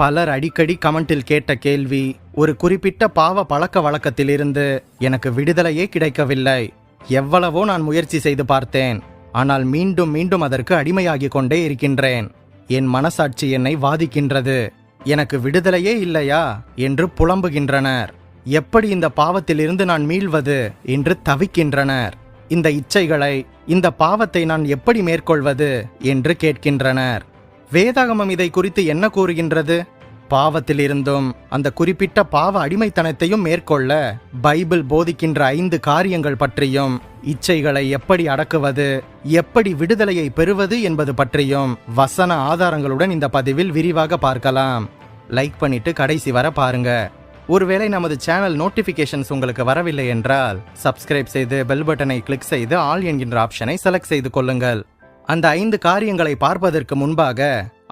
பலர் அடிக்கடி கமெண்டில் கேட்ட கேள்வி ஒரு குறிப்பிட்ட பாவ பழக்க வழக்கத்திலிருந்து எனக்கு விடுதலையே கிடைக்கவில்லை. எவ்வளவோ நான் முயற்சி செய்து பார்த்தேன் ஆனால் மீண்டும் மீண்டும் அதற்கு அடிமையாகி கொண்டே இருக்கின்றேன். என் மனசாட்சி என்னை வாதிக்கின்றது. எனக்கு விடுதலையே இல்லையா என்று புலம்புகின்றனர். எப்படி இந்த பாவத்திலிருந்து நான் மீள்வது என்று தவிக்கின்றனர். இந்த இச்சைகளை இந்த பாவத்தை நான் எப்படி மேற்கொள்வது என்று கேட்கின்றனர். வேதாகமம் இதை குறித்து என்ன கூறுகின்றது? பாவத்திலிருந்தும் அந்த குறிப்பிட்ட பாவ அடிமைத்தனத்தையும் மேற்கொள்ள பைபிள் போதிக்கின்ற ஐந்து காரியங்கள் பற்றியும் இச்சைகளை எப்படி அடக்குவது எப்படி விடுதலையை பெறுவது என்பது பற்றியும் வசன ஆதாரங்களுடன் இந்த பதிவில் விரிவாக பார்க்கலாம். லைக் பண்ணிட்டு கடைசி வர பாருங்க. ஒருவேளை நமது சேனல் நோட்டிபிகேஷன்ஸ் உங்களுக்கு வரவில்லை என்றால் சப்ஸ்கிரைப் செய்து பெல் பட்டனை கிளிக் செய்து ஆல் என்கின்ற ஆப்ஷனை செலக்ட் செய்து கொள்ளுங்கள். அந்த ஐந்து காரியங்களை பார்ப்பதற்கு முன்பாக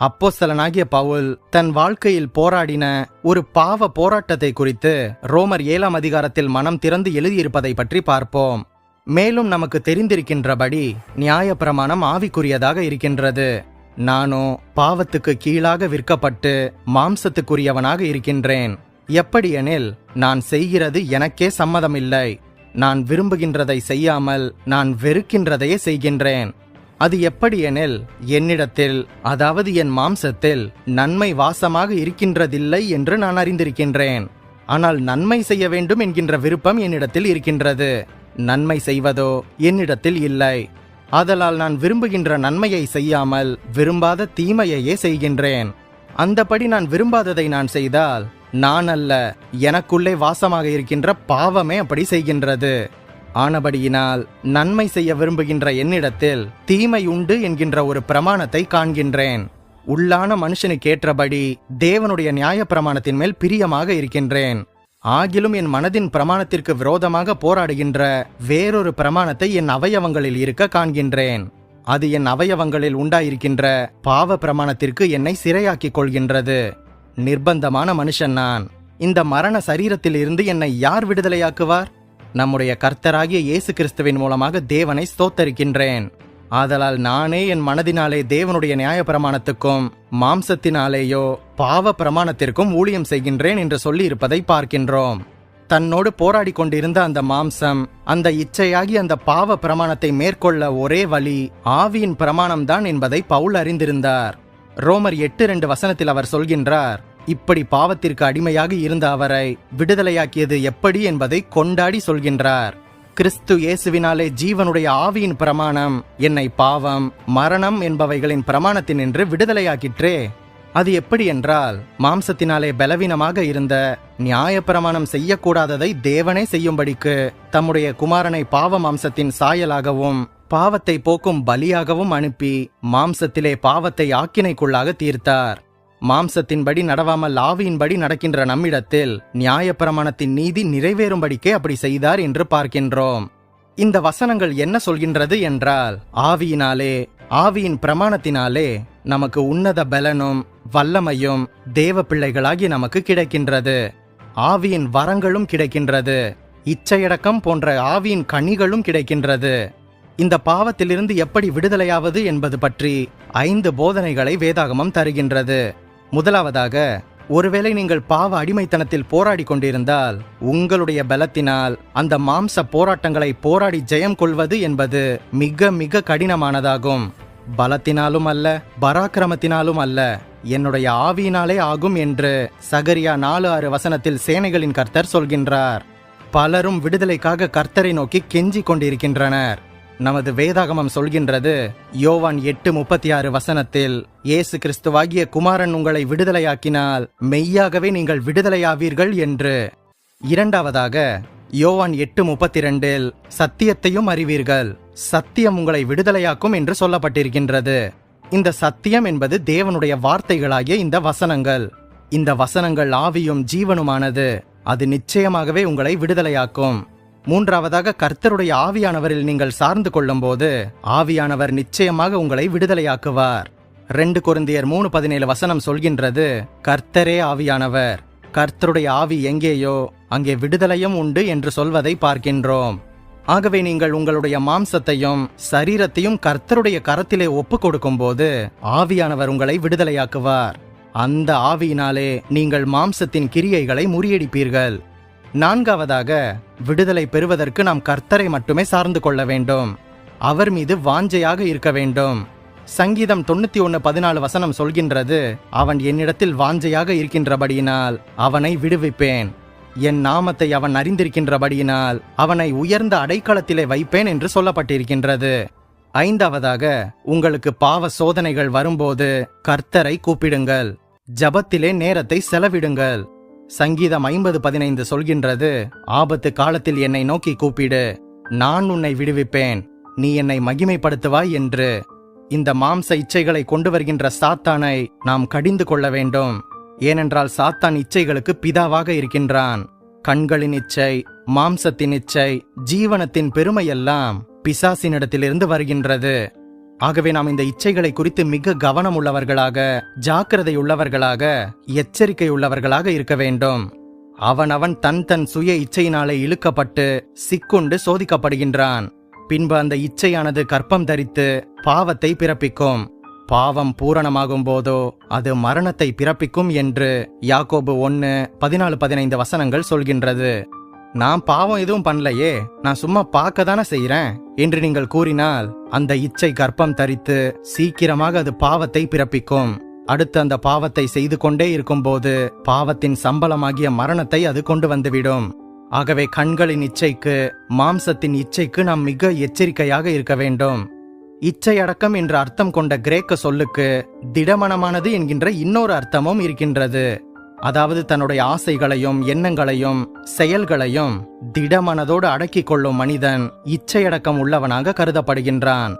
அப்போஸ்தலனாகிய பவுல் தன் வாழ்க்கையில் போராடின ஒரு பாவ போராட்டத்தை குறித்து ரோமர் ஏழாம் அதிகாரத்தில் மனம் திறந்து எழுதியிருப்பதை பற்றி பார்ப்போம். மேலும் நமக்கு தெரிந்திருக்கின்றபடி நியாயப்பிரமாணம் ஆவிக்குரியதாக இருக்கின்றது. நானோ பாவத்துக்கு கீழாக விற்கப்பட்டு மாம்சத்துக்குரியவனாக இருக்கின்றேன். எப்படியெனில் நான் செய்கிறது எனக்கே சம்மதமில்லை. நான் விரும்புகின்றதை செய்யாமல் நான் வெறுக்கின்றதையே செய்கின்றேன். அது எப்படியெனில் என்னிடத்தில் அதாவது என் மாம்சத்தில் நன்மை வாசமாக இருக்கின்றதில்லை என்று நான் அறிந்திருக்கின்றேன். ஆனால் நன்மை செய்ய வேண்டும் என்கின்ற விருப்பம் என்னிடத்தில் இருக்கின்றது. நன்மை செய்வதோ என்னிடத்தில் இல்லை. ஆதலால் நான் விரும்புகின்ற நன்மையை செய்யாமல் விரும்பாத தீமையையே செய்கின்றேன். அந்தபடி நான் விரும்பாததை நான் செய்தால் நான் அல்ல எனக்குள்ளே வாசமாக இருக்கின்ற பாவமே அப்படி செய்கின்றது. ஆனபடியினால் நன்மை செய்ய விரும்புகின்ற என்னிடத்தில் தீமை உண்டு என்கின்ற ஒரு பிரமாணத்தை காண்கின்றேன். உள்ளான மனுஷனுக்கேற்றபடி தேவனுடைய நியாய பிரமாணத்தின் மேல் பிரியமாக இருக்கின்றேன். ஆகிலும் என் மனதின் பிரமாணத்திற்கு விரோதமாக போராடுகின்ற வேறொரு பிரமாணத்தை என் அவயவங்களில் இருக்க காண்கின்றேன். அது என் அவயவங்களில் உண்டாயிருக்கின்ற பாவ பிரமாணத்திற்கு என்னை சிறையாக்கிக் கொள்கின்றது. நிர்பந்தமான மனுஷன் நான். இந்த மரண சரீரத்தில் இருந்து என்னை யார் விடுதலையாக்குவார்? நம்முடைய கர்த்தராகிய இயேசு கிறிஸ்துவின் மூலமாக தேவனை ஸ்தோத்தரிக்கின்றேன். ஆதலால் நானே என் மனதினாலே தேவனுடைய நியாயப்பிரமாணத்துக்கும் மாம்சத்தினாலேயோ பாவ பிரமாணத்திற்கும் ஊழியம் செய்கின்றேன் என்று சொல்லி இருப்பதை பார்க்கின்றோம். தன்னோடு போராடி கொண்டிருந்த அந்த மாம்சம் அந்த இச்சையாகி அந்த பாவ பிரமாணத்தை மேற்கொள்ள ஒரே வழி ஆவியின் பிரமாணம்தான் என்பதை பவுல் அறிந்திருந்தார். ரோமர் எட்டு ரெண்டு வசனத்தில் அவர் சொல்கின்றார் இப்படி பாவத்திற்கு அடிமையாக இருந்த அவரை விடுதலையாக்கியது எப்படி என்பதை கொண்டாடி சொல்கின்றார். கிறிஸ்து இயேசுவினாலே ஜீவனுடைய ஆவியின் பிரமாணம் என்னை பாவம் மரணம் என்பவைகளின் பிரமாணத்தினின்று விடுதலையாக்கிற்றே. அது எப்படி என்றால் மாம்சத்தினாலே பலவீனமாக இருந்த நியாய பிரமாணம் செய்யக்கூடாததை தேவனே செய்யும்படிக்கு தம்முடைய குமாரனை பாவ மாம்சத்தின் சாயலாகவும் பாவத்தை போக்கும் பலியாகவும் அனுப்பி மாம்சத்திலே பாவத்தை ஆக்கினைக்குள்ளாக தீர்த்தார். மாம்சத்தின்படி நடவாமல் ஆவியின்படி நடக்கின்ற நம்மிடத்தில் நியாயப்பிரமாணத்தின் நீதி நிறைவேறும்படிக்கே அப்படி செய்தார் என்று பார்க்கின்றோம். இந்த வசனங்கள் என்ன சொல்கின்றது என்றால் ஆவியினாலே ஆவியின் பிரமாணத்தினாலே நமக்கு உன்னத பலனும் வல்லமையும் தேவ பிள்ளைகளாகி நமக்கு கிடைக்கின்றது. ஆவியின் வரங்களும் கிடைக்கின்றது. இச்சையடக்கம் போன்ற ஆவியின் கனிகளும் கிடைக்கின்றது. இந்த பாவத்திலிருந்து எப்படி விடுதலையாவது என்பது பற்றி ஐந்து போதனைகளை வேதாகமம் தருகின்றது. முதலாவதாக ஒருவேளை நீங்கள் பாவ அடிமைத்தனத்தில் போராடி கொண்டிருந்தால் உங்களுடைய பலத்தினால் அந்த மாம்ச போராட்டங்களை போராடி ஜெயம் கொள்வது என்பது மிக மிக கடினமானதாகும். பலத்தினாலும் அல்ல பராக்கிரமத்தினாலும் அல்ல என்னுடைய ஆவியினாலே ஆகும் என்று சகரியா நாலு ஆறு வசனத்தில் சேனைகளின் கர்த்தர் சொல்கின்றார். பலரும் விடுதலைக்காக கர்த்தரை நோக்கி கெஞ்சி கொண்டிருக்கின்றனர். நமது வேதாகமம் சொல்கின்றது யோவான் எட்டு முப்பத்தி ஆறு வசனத்தில் இயேசு கிறிஸ்துவாகிய குமாரன் உங்களை விடுதலையாக்கினால் மெய்யாகவே நீங்கள் விடுதலையாவீர்கள் என்று. இரண்டாவதாக யோவான் எட்டு முப்பத்தி ரெண்டில் சத்தியத்தையும் அறிவீர்கள். சத்தியம் உங்களை விடுதலையாக்கும் என்று சொல்லப்பட்டிருக்கின்றது. இந்த சத்தியம் என்பது தேவனுடைய வார்த்தைகளாகிய இந்த வசனங்கள். இந்த வசனங்கள் ஆவியும் ஜீவனுமானது. அது நிச்சயமாகவே உங்களை விடுதலையாக்கும். மூன்றாவதாக கர்த்தருடைய ஆவியானவரில் நீங்கள் சார்ந்து கொள்ளும்போது ஆவியானவர் நிச்சயமாக உங்களை விடுதலையாக்குவார். ரெண்டு குருந்தியர் மூணு பதினேழு வசனம் சொல்கின்றது கர்த்தரே ஆவியானவர் கர்த்தருடைய ஆவி எங்கேயோ அங்கே விடுதலையும் உண்டு என்று சொல்வதை பார்க்கின்றோம். ஆகவே நீங்கள் உங்களுடைய மாம்சத்தையும் சரீரத்தையும் கர்த்தருடைய கரத்திலே ஒப்பு கொடுக்கும்போது ஆவியானவர் உங்களை விடுதலையாக்குவார். அந்த ஆவியினாலே நீங்கள் மாம்சத்தின் கிரியைகளை முறியடிப்பீர்கள். நான்காவதாக விடுதலை பெறுவதற்கு நாம் கர்த்தரை மட்டுமே சார்ந்து கொள்ள வேண்டும். அவர் மீது வாஞ்சையாக இருக்க வேண்டும். சங்கீதம் தொண்ணூத்தி ஒன்று பதினாலு வசனம் சொல்கின்றது அவன் என்னிடத்தில் வாஞ்சையாக இருக்கின்றபடியினால் அவனை விடுவிப்பேன். என் நாமத்தை அவன் அறிந்திருக்கின்றபடியினால் அவனை உயர்ந்த அடைக்கலத்திலே வைப்பேன் என்று சொல்லப்பட்டிருக்கின்றது. ஐந்தாவதாக உங்களுக்கு பாவ சோதனைகள் வரும்போது கர்த்தரை கூப்பிடுங்கள். ஜபத்திலே நேரத்தை செலவிடுங்கள். சங்கீதம் ஐம்பது பதினைந்து சொல்கின்றது ஆபத்து காலத்தில் என்னை நோக்கி கூப்பிடு நான் உன்னை விடுவிப்பேன் நீ என்னை மகிமைப்படுத்துவாய் என்று. இந்த மாம்ச இச்சைகளை கொண்டு வருகின்ற சாத்தானை நாம் கடிந்து கொள்ள வேண்டும். ஏனென்றால் சாத்தான் இச்சைகளுக்கு பிதாவாக இருக்கின்றான். கண்களின் இச்சை மாம்சத்தின் இச்சை ஜீவனத்தின் பெருமையெல்லாம் பிசாசினிடத்திலிருந்து வருகின்றது. ஆகவே நாம் இந்த இச்சைகளை குறித்து மிக கவனம் உள்ளவர்களாக ஜாக்கிரதை உள்ளவர்களாக எச்சரிக்கை உள்ளவர்களாக இருக்க வேண்டும். அவனவன் தன் தன் சுய இச்சையினாலே இழுக்கப்பட்டு சிக்குண்டு சோதிக்கப்படுகின்றான். பின்பு அந்த இச்சையானது கற்பம் தரித்து பாவத்தை பிறப்பிக்கும். பாவம் பூரணமாகும் போதோ அது மரணத்தை பிறப்பிக்கும் என்று யாக்கோபு ஒன்னு பதினாலு பதினைந்து வசனங்கள் சொல்கின்றது. நான் பாவம் எதுவும் பண்ணலையே நான் சும்மா பார்க்க தானே செய்யறேன் என்று நீங்கள் கூறினால் அந்த இச்சை கர்ப்பம் தரித்து சீக்கிரமாக அது பாவத்தை பிறப்பிக்கும். அடுத்து அந்த பாவத்தை செய்து கொண்டே இருக்கும்போது பாவத்தின் சம்பளமாகிய மரணத்தை அது கொண்டு வந்துவிடும். ஆகவே கண்களின் இச்சைக்கு மாம்சத்தின் இச்சைக்கு நாம் மிக எச்சரிக்கையாக இருக்க வேண்டும். இச்சை அடக்கம் என்ற அர்த்தம் கொண்ட கிரேக்க சொல்லுக்கு திடமனமானது என்கின்ற இன்னொரு அர்த்தமும் இருக்கின்றது. அதாவது தன்னுடைய ஆசைகளையும் எண்ணங்களையும் செயல்களையும் திடமனதோடு அடக்கிக் கொள்ளும் மனிதன் இச்சையடக்கம் உள்ளவனாக கருதப்படுகின்றான்.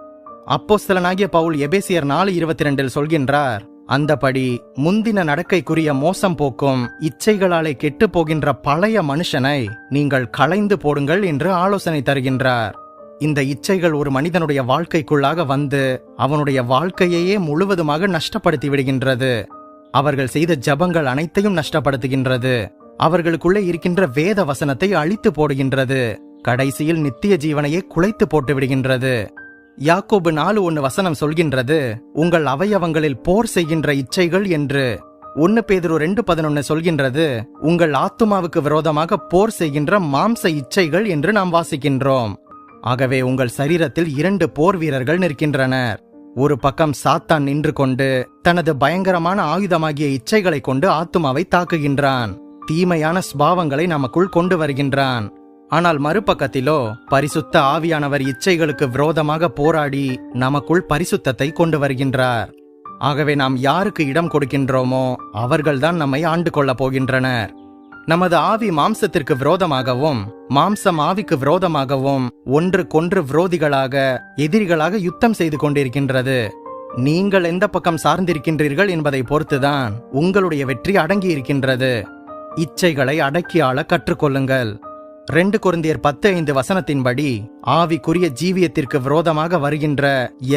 அப்போஸ்தலனாகிய பவுல் எபேசியர் நாலு இருபத்தி ரெண்டில் சொல்கின்றார் அந்தபடி முந்தின நடக்கைக்குரிய மோசம் போக்கும் இச்சைகளாலே கெட்டு போகின்ற பழைய மனுஷனை நீங்கள் களைந்து போடுங்கள் என்று ஆலோசனை தருகின்றார். இந்த இச்சைகள் ஒரு மனிதனுடைய வாழ்க்கைக்குள்ளாக வந்து அவனுடைய வாழ்க்கையையே முழுவதுமாக நஷ்டப்படுத்தி விடுகின்றது. அவர்கள் செய்த ஜபங்கள் அனைத்தையும் நஷ்டப்படுத்துகின்றது. அவர்களுக்குள்ளே இருக்கின்ற வேத வசனத்தை அழித்து போடுகின்றது. கடைசியில் நித்திய ஜீவனையே குலைத்து போட்டு விடுகின்றது. யாக்கோபு நாலு ஒன்னு வசனம் சொல்கின்றது உங்கள் அவயவங்களில் போர் செய்கின்ற இச்சைகள் என்று. ஒன்னு பேதுரு ரெண்டு பதினொன்னு சொல்கின்றது உங்கள் ஆத்துமாவுக்கு விரோதமாக போர் செய்கின்ற மாம்ச இச்சைகள் என்று நாம் வாசிக்கின்றோம். ஆகவே உங்கள் சரீரத்தில் இரண்டு போர் வீரர்கள் நிற்கின்றனர். ஒரு பக்கம் சாத்தான் நின்று கொண்டு தனது பயங்கரமான ஆயுதமாகிய இச்சைகளை கொண்டு ஆத்துமாவை தாக்குகின்றான். தீமையான ஸ்பாவங்களை நமக்குள் கொண்டு வருகின்றான். ஆனால் மறுபக்கத்திலோ பரிசுத்த ஆவியானவர் இச்சைகளுக்கு விரோதமாக போராடி நமக்குள் பரிசுத்தத்தை கொண்டு வருகின்றார். ஆகவே நாம் யாருக்கு இடம் கொடுக்கின்றோமோ அவர்கள்தான் நம்மை ஆண்டு கொள்ளப் போகின்றனர். நமது ஆவி மாம்சத்திற்கு விரோதமாகவும் மாம்சம் ஆவிக்கு விரோதமாகவும் ஒன்றுக்கொன்று விரோதிகளாக எதிரிகளாக யுத்தம் செய்து கொண்டிருக்கின்றது. நீங்கள் எந்த பக்கம் சார்ந்திருக்கின்றீர்கள் என்பதை பொறுத்துதான் உங்களுடைய வெற்றி அடங்கி இருக்கின்றது. இச்சைகளை அடக்கி ஆள கற்றுக்கொள்ளுங்கள். ரெண்டு குருந்தியர் பத்து ஐந்து வசனத்தின்படி ஆவிக்குரிய ஜீவியத்திற்கு விரோதமாக வருகின்ற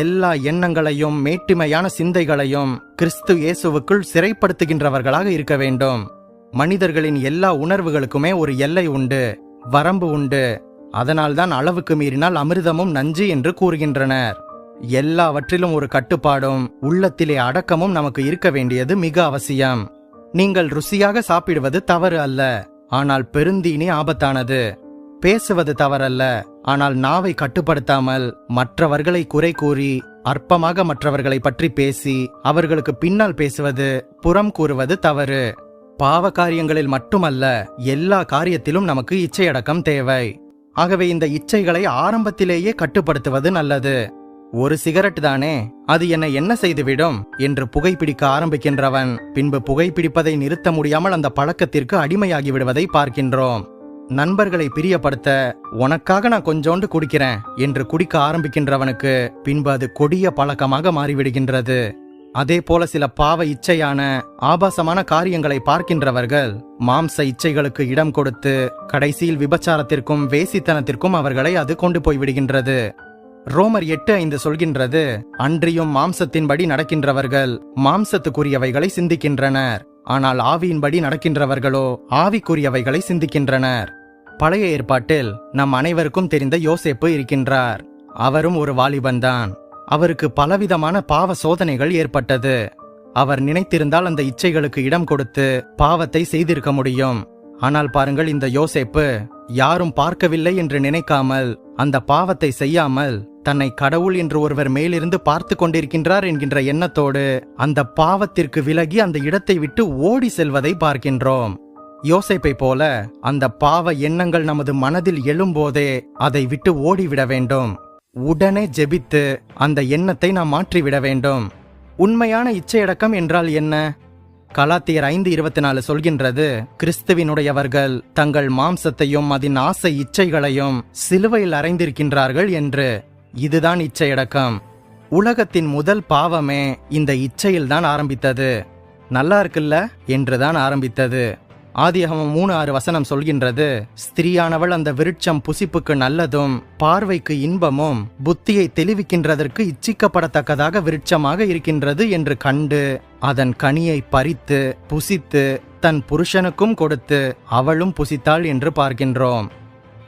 எல்லா எண்ணங்களையும் மேட்டிமையான சிந்தைகளையும் கிறிஸ்து இயேசுவுக்குள் சிறைப்படுத்துகின்றவர்களாக இருக்க வேண்டும். மனிதர்களின் எல்லா உணர்வுகளுக்குமே ஒரு எல்லை உண்டு வரம்பு உண்டு. அதனால்தான் அளவுக்கு மீறினால் அமிர்தமும் நஞ்சு என்று கூறுகின்றனர். எல்லாவற்றிலும் ஒரு கட்டுப்பாடும் உள்ளத்திலே அடக்கமும் நமக்கு இருக்க வேண்டியது மிக அவசியம். நீங்கள் ருசியாக சாப்பிடுவது தவறு அல்ல ஆனால் பெருந்தீனி ஆபத்தானது. பேசுவது தவறல்ல ஆனால் நாவை கட்டுப்படுத்தாமல் மற்றவர்களை குறை கூறி அற்பமாக மற்றவர்களை பற்றி பேசி அவர்களுக்கு பின்னால் பேசுவது புறம் கூறுவது தவறு. பாவ காரியங்களில் மட்டுமல்ல எல்லா காரியத்திலும் நமக்கு இச்சையடக்கம் தேவை. ஆகவே இந்த இச்சைகளை ஆரம்பத்திலேயே கட்டுப்படுத்துவது நல்லது. ஒரு சிகரெட் தானே அது என்னை என்ன செய்துவிடும்? என்று புகைப்பிடிக்க ஆரம்பிக்கின்றவன். பின்பு புகைப்பிடிப்பதை நிறுத்த முடியாமல் அந்த பழக்கத்திற்கு அடிமையாகி விடுவதை பார்க்கின்றோம். நண்பர்களை பிரியப்படுத்த உனக்காக நான் கொஞ்சோண்டு குடிக்கிறேன் என்று குடிக்க ஆரம்பிக்கின்றவனுக்கு பின்பு அது கொடிய பழக்கமாக மாறிவிடுகின்றது. அதே போல சில பாவ இச்சையான ஆபாசமான காரியங்களை பார்க்கின்றவர்கள் மாம்ச இச்சைகளுக்கு இடம் கொடுத்து கடைசியில் விபச்சாரத்திற்கும் வேசித்தனத்திற்கும் அவர்களை அது கொண்டு போய் விடுகின்றது. ரோமர் எட்டு ஐந்து சொல்கின்றது அன்றியும் மாம்சத்தின்படி நடக்கின்றவர்கள் மாம்சத்துக்குரியவைகளை சிந்திக்கின்றனர். ஆனால் ஆவியின்படி நடக்கின்றவர்களோ ஆவிக்குரியவைகளை சிந்திக்கின்றனர். பழைய ஏற்பாட்டில் நம் அனைவருக்கும் தெரிந்த யோசேப்பு இருக்கின்றார். அவரும் ஒரு வாலிபன்தான். அவருக்கு பலவிதமான பாவ சோதனைகள் ஏற்பட்டது. அவர் நினைத்திருந்தால் அந்த இச்சைகளுக்கு இடம் கொடுத்து பாவத்தை செய்திருக்க முடியும். ஆனால் பாருங்கள் இந்த யோசேப்பு யாரும் பார்க்கவில்லை என்று நினைக்காமல் அந்த பாவத்தை செய்யாமல் தன்னை கடவுள் என்று ஒருவர் மேலிருந்து பார்த்து கொண்டிருக்கின்றார் என்கின்ற எண்ணத்தோடு அந்த பாவத்திற்கு விலகி அந்த இடத்தை விட்டு ஓடி செல்வதை பார்க்கின்றோம். யோசைப்பை போல அந்த பாவ எண்ணங்கள் நமது மனதில் எழும்போதே அதை விட்டு ஓடிவிட வேண்டும். உடனே ஜெபித்து அந்த எண்ணத்தை நாம் மாற்றிவிட வேண்டும். உண்மையான இச்சையடக்கம் என்றால் என்ன? கலாத்தியர் ஐந்து இருபத்தி நாலு சொல்கின்றது கிறிஸ்துவினுடையவர்கள் தங்கள் மாம்சத்தையும் அதன் ஆசை இச்சைகளையும் சிலுவையில் அறைந்திருக்கின்றார்கள் என்று. இதுதான் இச்சையடக்கம். உலகத்தின் முதல் பாவமே இந்த இச்சையில்தான் ஆரம்பித்தது. நல்லா இருக்குல்ல? என்றுதான் ஆரம்பித்தது. ஆதியகமம் மூணு ஆறு வசனம் சொல்கின்றது ஸ்திரீயானவள் அந்த விருட்சம் புசிப்புக்கு நல்லதும் பார்வைக்கு இன்பமும் புத்தியை தெளிவிக்கின்றதற்கு இச்சிக்கப்படத்தக்கதாக விருட்சமாக இருக்கின்றது என்று கண்டு அதன் கனியை பறித்து புசித்து தன் புருஷனுக்கும் கொடுத்து அவளும் புசித்தாள் என்று பார்க்கின்றோம்.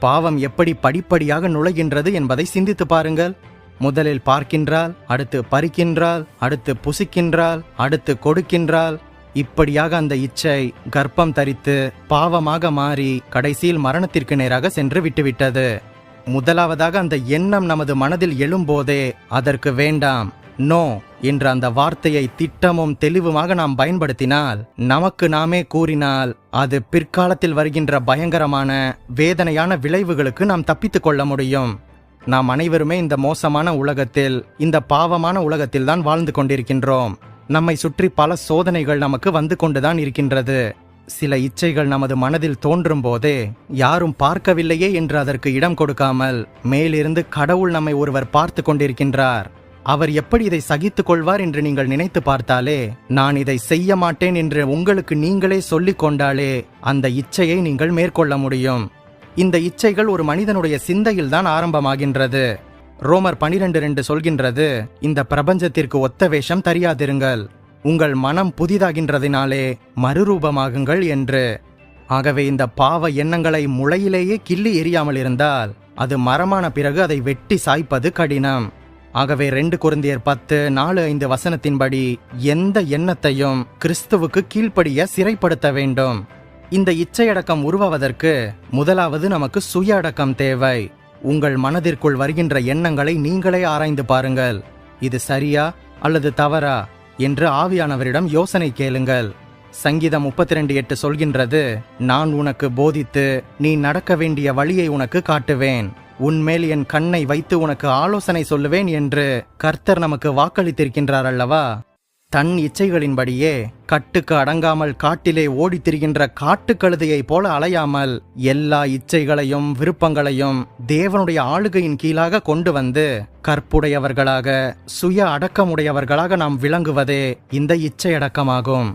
பாவம் எப்படி படிப்படியாக நுழைகின்றது என்பதை சிந்தித்து பாருங்கள். முதலில் பார்க்கின்றாள் அடுத்து பறிக்கின்றாள் அடுத்து புசிக்கின்றாள் அடுத்து கொடுக்கின்றாள் இப்படியாக அந்த இச்சை கர்ப்பம் தரித்து பாவமாக மாறி கடைசியில் மரணத்திற்கு நேராக சென்று விட்டுவிட்டது. முதலாவதாக அந்த எண்ணம் நமது மனதில் எழும்போதே அதற்கு வேண்டாம் நோ என்ற அந்த வார்த்தையை திட்டமும் தெளிவுமாக நாம் பயன்படுத்தினால் நமக்கு நாமே கூறினால் அது பிற்காலத்தில் வருகின்ற பயங்கரமான வேதனையான விளைவுகளுக்கு நாம் தப்பித்துக் கொள்ள முடியும். நாம் அனைவருமே இந்த மோசமான உலகத்தில் இந்த பாவமான உலகத்தில் தான் வாழ்ந்து கொண்டிருக்கின்றோம். நம்மை சுற்றி பல சோதனைகள் நமக்கு வந்து கொண்டுதான் இருக்கின்றது. சில இச்சைகள் நமது மனதில் தோன்றும் போதே யாரும் பார்க்கவில்லையே என்று அதற்கு இடம் கொடுக்காமல் மேலிருந்து கடவுள் நம்மை ஒருவர் பார்த்து கொண்டிருக்கின்றார். அவர் எப்படி இதை சகித்துக் கொள்வார் என்று நீங்கள் நினைத்து பார்த்தாலே நான் இதை செய்ய மாட்டேன் என்று உங்களுக்கு நீங்களே சொல்லிக் கொண்டாலே அந்த இச்சையை நீங்கள் மேற்கொள்ள முடியும். இந்த இச்சைகள் ஒரு மனிதனுடைய சிந்தையில்தான் ஆரம்பமாகின்றது. ரோமர் பனிரெண்டு ரெண்டு சொல்கின்றது இந்த பிரபஞ்சத்திற்கு ஒத்த வேஷம் தெரியாதிருங்கள். உங்கள் மனம் புதிதாகின்றதினாலே மறுரூபமாகுங்கள் என்று. ஆகவே இந்த பாவ எண்ணங்களை முளையிலேயே கிள்ளி எரியாமல் இருந்தால் அது மரமான பிறகு அதை வெட்டி சாய்ப்பது கடினம். ஆகவே ரெண்டு குருந்தியர் பத்து நாலு ஐந்து வசனத்தின்படி எந்த எண்ணத்தையும் கிறிஸ்துவுக்கு கீழ்ப்படிய சிறைப்படுத்த வேண்டும். இந்த இச்சையடக்கம் உருவாவதற்கு முதலாவது நமக்கு சுய அடக்கம் தேவை. உங்கள் மனதிற்குள் வருகின்ற எண்ணங்களை நீங்களே ஆராய்ந்து பாருங்கள். இது சரியா அல்லது தவறா? என்று ஆவியானவரிடம் யோசனை கேளுங்கள். சங்கீதம் முப்பத்தி ரெண்டு எட்டு சொல்கின்றது நான் உனக்கு போதித்து நீ நடக்க வேண்டிய வழியை உனக்கு காட்டுவேன். உன்மேல் என் கண்ணை வைத்து உனக்கு ஆலோசனை சொல்லுவேன் என்று கர்த்தர் நமக்கு வாக்களித்திருக்கின்றார் அல்லவா? தன் இச்சைகளின்படியே கட்டுக்கு அடங்காமல் காட்டிலே ஓடித் திரிகின்ற காட்டுக்கழுதையைப் போல அலையாமல் எல்லா இச்சைகளையும் விருப்பங்களையும் தேவனுடைய ஆளுகையின் கீழாக கொண்டு வந்து கற்புடையவர்களாக சுய அடக்கமுடையவர்களாக நாம் விளங்குவதே இந்த இச்சை அடக்கமாகும்.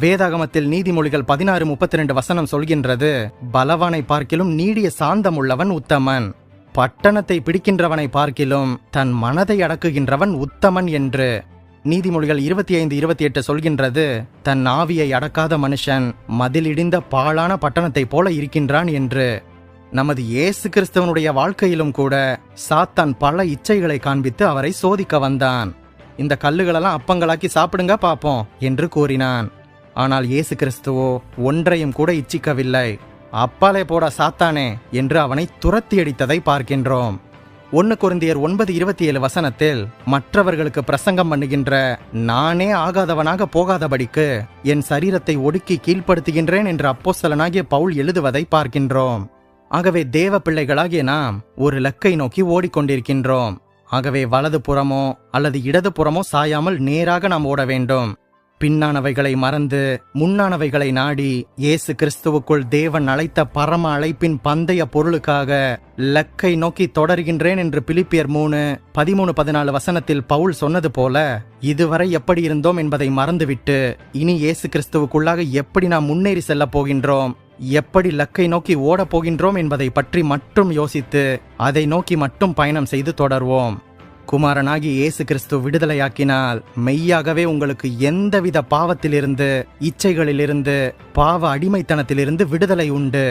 வேதாகமத்தில் நீதிமொழிகள் பதினாறு முப்பத்தி ரெண்டு வசனம் சொல்கின்றது பலவானை பார்க்கிலும் நீடிய சாந்தம் உள்ளவன் உத்தமன். பட்டணத்தை பிடிக்கின்றவனை பார்க்கிலும் தன் மனதை அடக்குகின்றவன் உத்தமன் என்று. நீதிமொழிகள் இருபத்தி ஐந்து இருபத்தி எட்டு சொல்கின்றது தன் ஆவியை அடக்காத மனுஷன் மதிலிடிந்த பாழான பட்டணத்தைப் போல இருக்கின்றான் என்று நமது இயேசு கிறிஸ்தவனுடைய வாழ்க்கையிலும் கூட சாத்தான் பல இச்சைகளை காண்பித்து அவரை சோதிக்க வந்தான். இந்த கல்லுகளெல்லாம் அப்பங்களாக்கி சாப்பிடுங்க பாப்போம் என்று கூறினான். ஆனால் இயேசு கிறிஸ்துவோ ஒன்றையும் கூட இச்சிக்கவில்லை. அப்பாலே போட சாத்தானே என்று அவனை துரத்தி அடித்ததை பார்க்கின்றோம். ஒன்று குருந்தியர் ஒன்பது இருபத்தி ஏழு வசனத்தில் மற்றவர்களுக்கு பிரசங்கம் பண்ணுகின்ற நானே ஆகாதவனாக போகாதபடிக்கு என் சரீரத்தை ஒடுக்கி கீழ்ப்படுத்துகின்றேன் என்று அப்போஸ்தலனாகிய பவுல் எழுதுவதை பார்க்கின்றோம். ஆகவே தேவ பிள்ளைகளாகிய நாம் ஒரு லக்கை நோக்கி ஓடிக்கொண்டிருக்கின்றோம். ஆகவே வலது புறமோ அல்லது இடது புறமோ சாயாமல் நேராக நாம் ஓட வேண்டும். பின்னானவைகளை மறந்து முன்னானவைகளை நாடி இயேசு கிறிஸ்துவுக்குள் தேவன் அழைத்த பரம அழைப்பின் பந்தய பொருளுக்காக லக்கை நோக்கி தொடர்கின்றேன் என்று பிலிப்பியர் மூணு பதிமூணு பதினாலு வசனத்தில் பவுல் சொன்னது போல இதுவரை எப்படி இருந்தோம் என்பதை மறந்துவிட்டு இனி இயேசு கிறிஸ்துவுக்குள்ளாக எப்படி நாம் முன்னேறி செல்லப் போகின்றோம் எப்படி லக்கை நோக்கி ஓடப் போகின்றோம் என்பதை பற்றி மட்டும் யோசித்து அதை நோக்கி மட்டும் பயணம் செய்து தொடர்வோம். குமாரனாகி இயேசு கிறிஸ்து விடுதலையாக்கினால் மெய்யாகவே உங்களுக்கு எந்தவித பாவத்திலிருந்து இச்சைகளிலிருந்து பாவ அடிமைத்தனத்திலிருந்து விடுதலை உண்டு.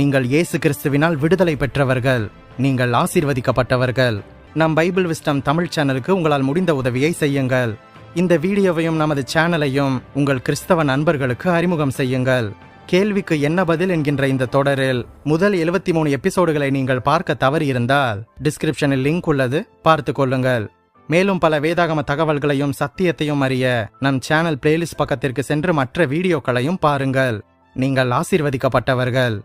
நீங்கள் இயேசு கிறிஸ்துவினால் விடுதலை பெற்றவர்கள் நீங்கள் ஆசீர்வதிக்கப்பட்டவர்கள். நம் பைபிள் விஸ்டம் தமிழ் சேனலுக்கு உங்களால் முடிந்த உதவியை செய்யுங்கள். இந்த வீடியோவையும் நமது சேனலையும் உங்கள் கிறிஸ்தவ நண்பர்களுக்கு அறிமுகம் செய்யுங்கள். கேள்விக்கு என்ன பதில் என்கின்ற இந்த தொடரில் முதல் 73 மூணு எபிசோடுகளை நீங்கள் பார்க்க தவறியிருந்தால் டிஸ்கிரிப்ஷனில் லிங்க் உள்ளது. பார்த்து கொள்ளுங்கள். மேலும் பல வேதாகம தகவல்களையும் சத்தியத்தையும் அறிய நம் சேனல் பிளேலிஸ்ட் பக்கத்திற்கு சென்று மற்ற வீடியோக்களையும் பாருங்கள். நீங்கள் ஆசீர்வதிக்கப்பட்டவர்கள்.